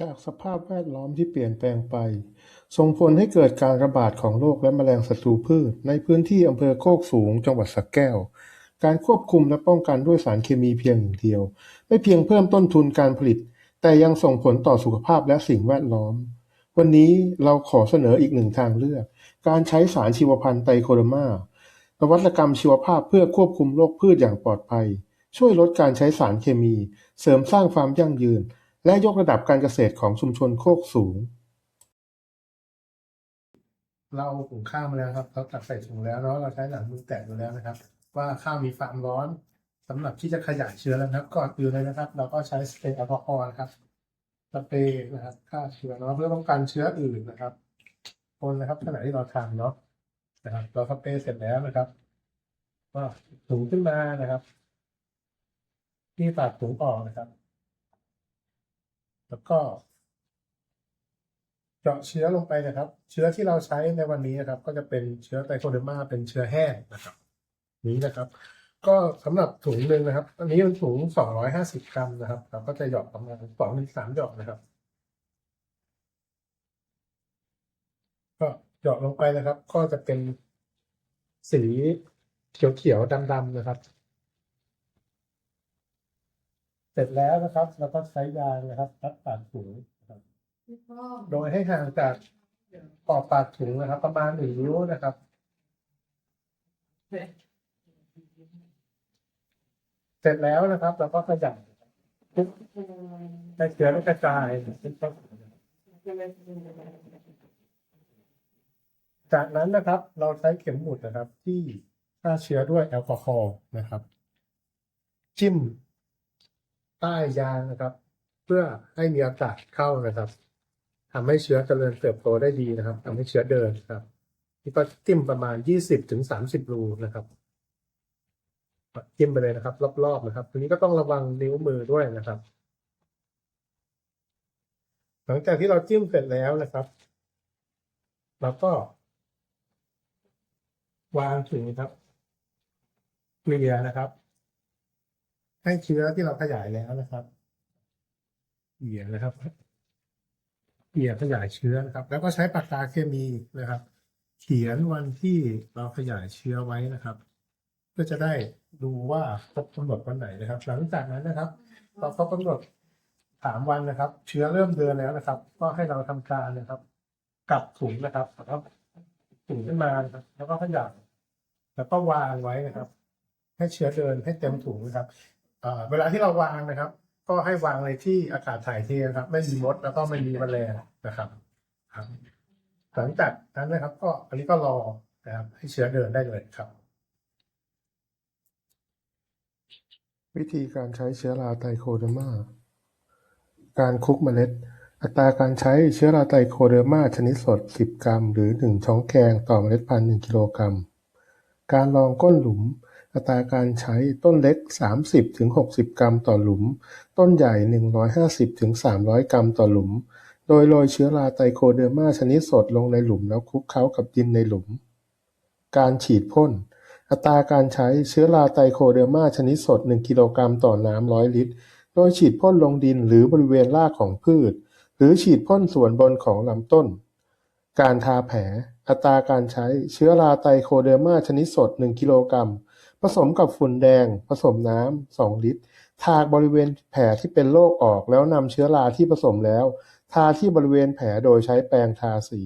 จากสภาพแวดล้อมที่เปลี่ยนแปลงไป ส่งผลให้เกิดการระบาดของโรคและแมลงศัตรูพืช ในพื้นที่อำเภอโคกสูง จังหวัดสระแก้ว การควบคุมและป้องกันด้วยสารเคมีเพียงอย่างเดียว ไม่เพียงเพิ่มต้นทุนการผลิต แต่ยังส่งผลต่อสุขภาพและสิ่งแวดล้อม วันนี้เราขอเสนออีกหนึ่งทางเลือก การใช้สารชีวพันธุ์ไตรโคเดอร์มานวัตกรรมชีวภาพเพื่อควบคุมโรคพืชอย่างปลอดภัย ช่วยลดการใช้สารเคมี เสริมสร้างความยั่งยืน และยกระดับการเกษตรของชุมชนโคกสูงเราหุงข้าวมาแล้วครับเราตักใส่ถุงแล้วเนาะเราใช้หลังมือแตะอยู่แล้วนะครับ ว่าข้าวมีความร้อนสำหรับที่จะขยายเชื้อแล้วนะครับก่อนอื่นเลยนะครับ เราก็ใช้สเปรย์แอลกอฮอล์นะครับสเปรย์นะครับฆ่าเชื้อเนาะเพื่อป้องกันเชื้ออื่นนะครับคนนะครับขณะที่เราทำเนาะนะครับ เราสเปรย์เสร็จแล้วนะครับก็ถุงขึ้นมานะครับ ที่ปากถุงออกนะครับ แล้วก็ เจาะเชื้อลงไปนะครับ เชื้อที่เราใช้ในวันนี้นะครับ ก็จะเป็นเชื้อไตรโคเดอร์มาเป็นเชื้อแห้งนะครับ นี้นะครับ ก็สำหรับถุงหนึ่งนะครับ อันนี้เป็นถุงสองร้อยห้าสิบกรัมนะครับ เราก็จะหยอดประมาณสองถึงสามหยอดนะครับ ก็หยอดลงไปนะครับ ก็จะเป็นสีเขียวๆดำๆนะครับ เสร็จแล้วนะครับเราก็ใช้ยางนะครับรัดปากถุงนะครับโดยให้ห่างจากขอบปากถุงนะครับ ประมาณหนึ่งนิ้วนะครับเสร็จแล้วนะครับเราก็ขยับปุ๊บให้เชื้อได้กระจายจากนั้นนะครับ เราใช้เข็มหมุดนะครับ ที่ฆ่าเชื้อด้วยแอลกอฮอล์นะครับ จิ้ม ใต้ยางนะครับ เพื่อให้มีอากาศเข้านะครับทำให้เชื้อเจริญเติบโตได้ดีนะครับทำให้เชื้อเดินครับนี่ก็จิ้มประมาณยี่สิบถึงสามสิบรูนะครับจิ้มไปเลยนะครับ รอบๆนะครับทีนี้ก็ต้องระวังนิ้วมือด้วยนะครับ หลังจากที่เราจิ้มเสร็จแล้วนะครับเราก็ วางถุงครับเกลี่ยนะครับ ให้เชื้อที่เราขยายแล้วนะครับเกลี่ยนะครับเกี่ยขยายเชื้อนะครับ แล้วก็ใช้ปากกาเคมีนะครับ เขียนวันที่เราขยายเชื้อไว้นะครับ เพื่อจะได้ดูว่าครบกำหนดวันไหนนะครับ หลังจากนั้นนะครับ เราครบกำหนดสามวันนะครับ เชื้อเริ่มเดินแล้วนะครับ ก็ให้เราทำการนะครับกลับถุงนะครับแล้วถุงขึ้นมานะครับแล้วก็ขยับแล้วก็วางไว้นะครับ ให้เชื้อเดินให้เต็มถุงนะครับ เวลาที่เราวางนะครับ ก็ให้วางในที่อากาศถ่ายเทนะครับ ไม่มีมดแล้วก็ไม่มีแมลงนะครับครับ หลังจากนั้นนะครับ ก็อันนี้ก็รอนะครับ ให้เชื้อเดินได้เลยครับ วิธีการใช้เชื้อราไตโคเดอร์มาการคุกเมล็ด อัตราการใช้เชื้อราไตโคเดอร์มาชนิดสด 10 กรัม หรือ 1 ช้อนแกงต่อเมล็ดพันธุ์1กิโลกรัม การรองก้นหลุม อัตราการใช้ต้นเล็ก 30-60 กรัมต่อหลุม ต้นใหญ่ 150-300 กรัมต่อหลุม โดยโรยเชื้อราไตรโคเดอร์มาชนิดสดลงในหลุมแล้วคลุกเคล้ากับดินในหลุม การฉีดพ่น อัตราการใช้เชื้อราไตรโคเดอร์มาชนิดสด 1 กิโลกรัมต่อน้ำ 100 ลิตร โดยฉีดพ่นลงดินหรือบริเวณรากของพืช หรือฉีดพ่นส่วนบนของลำต้น การทาแผล อัตราการใช้เชื้อราไตรโคเดอร์มาชนิดสด 1 กิโลกรัม ผสมกับฝุ่นแดง ผสมน้ำ2ลิตร ทาบริเวณแผลที่เป็นโรคออกแล้วนำเชื้อราที่ผสมแล้ว ทาที่บริเวณแผลโดยใช้แปรงทาสี